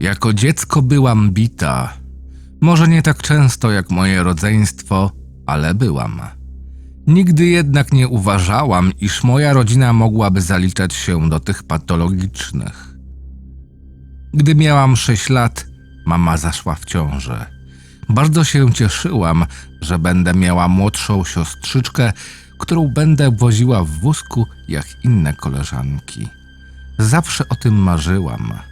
Jako dziecko byłam bita. Może nie tak często jak moje rodzeństwo, ale byłam. Nigdy jednak nie uważałam, iż moja rodzina mogłaby zaliczać się do tych patologicznych. Gdy miałam 6 lat, mama zaszła w ciążę. Bardzo się cieszyłam, że będę miała młodszą siostrzyczkę, którą będę woziła w wózku jak inne koleżanki. Zawsze o tym marzyłam.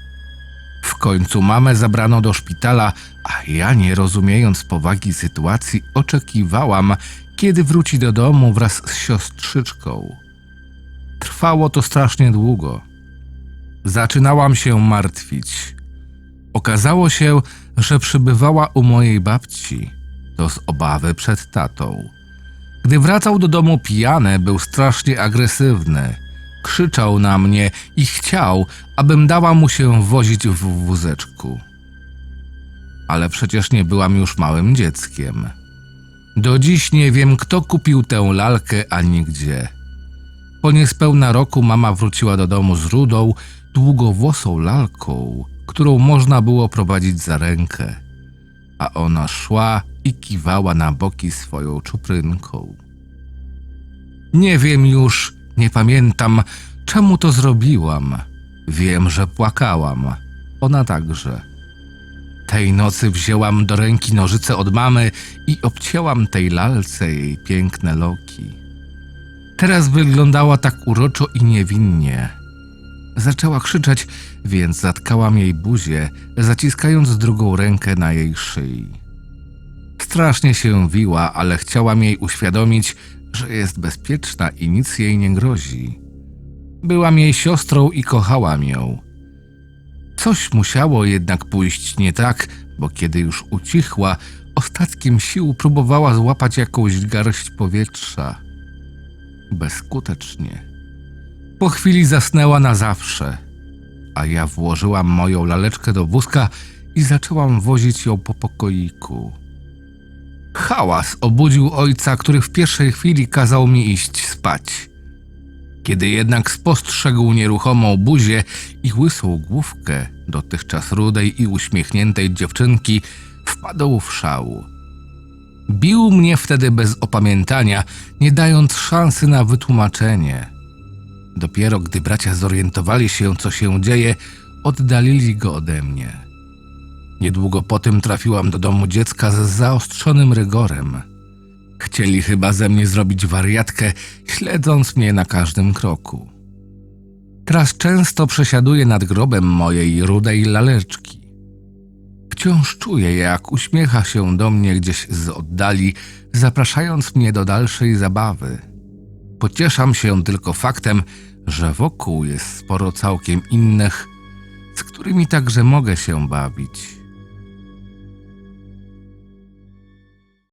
Końcu mamę zabrano do szpitala, a ja, nie rozumiejąc powagi sytuacji, oczekiwałam, kiedy wróci do domu wraz z siostrzyczką. Trwało to strasznie długo. Zaczynałam się martwić. Okazało się, że przybywała u mojej babci. To z obawy przed tatą. Gdy wracał do domu pijany, był strasznie agresywny. Krzyczał na mnie i chciał, abym dała mu się wozić w wózeczku. Ale przecież nie byłam już małym dzieckiem. Do dziś nie wiem, kto kupił tę lalkę ani gdzie. Po niespełna roku mama wróciła do domu z rudą, długowłosą lalką, którą można było prowadzić za rękę, a ona szła i kiwała na boki swoją czuprynką. Nie wiem już, nie pamiętam, czemu to zrobiłam. Wiem, że płakałam. Ona także. Tej nocy wzięłam do ręki nożyce od mamy i obcięłam tej lalce jej piękne loki. Teraz wyglądała tak uroczo i niewinnie. Zaczęła krzyczeć, więc zatkałam jej buzię, zaciskając drugą rękę na jej szyi. Strasznie się wiła, ale chciałam jej uświadomić, że jest bezpieczna i nic jej nie grozi. Byłam jej siostrą i kochałam ją. Coś musiało jednak pójść nie tak, bo kiedy już ucichła, ostatkiem sił próbowała złapać jakąś garść powietrza. Bezskutecznie. Po chwili zasnęła na zawsze, a ja włożyłam moją laleczkę do wózka i zaczęłam wozić ją po pokoiku. Hałas obudził ojca, który w pierwszej chwili kazał mi iść spać. Kiedy jednak spostrzegł nieruchomą buzię i łysą główkę dotychczas rudej i uśmiechniętej dziewczynki, wpadł w szał. Bił mnie wtedy bez opamiętania, nie dając szansy na wytłumaczenie. Dopiero gdy bracia zorientowali się, co się dzieje, oddalili go ode mnie. Niedługo po tym trafiłam do domu dziecka z zaostrzonym rygorem. Chcieli chyba ze mnie zrobić wariatkę, śledząc mnie na każdym kroku. Teraz często przesiaduję nad grobem mojej rudej laleczki. Wciąż czuję, jak uśmiecha się do mnie gdzieś z oddali, zapraszając mnie do dalszej zabawy. Pocieszam się tylko faktem, że wokół jest sporo całkiem innych, z którymi także mogę się bawić.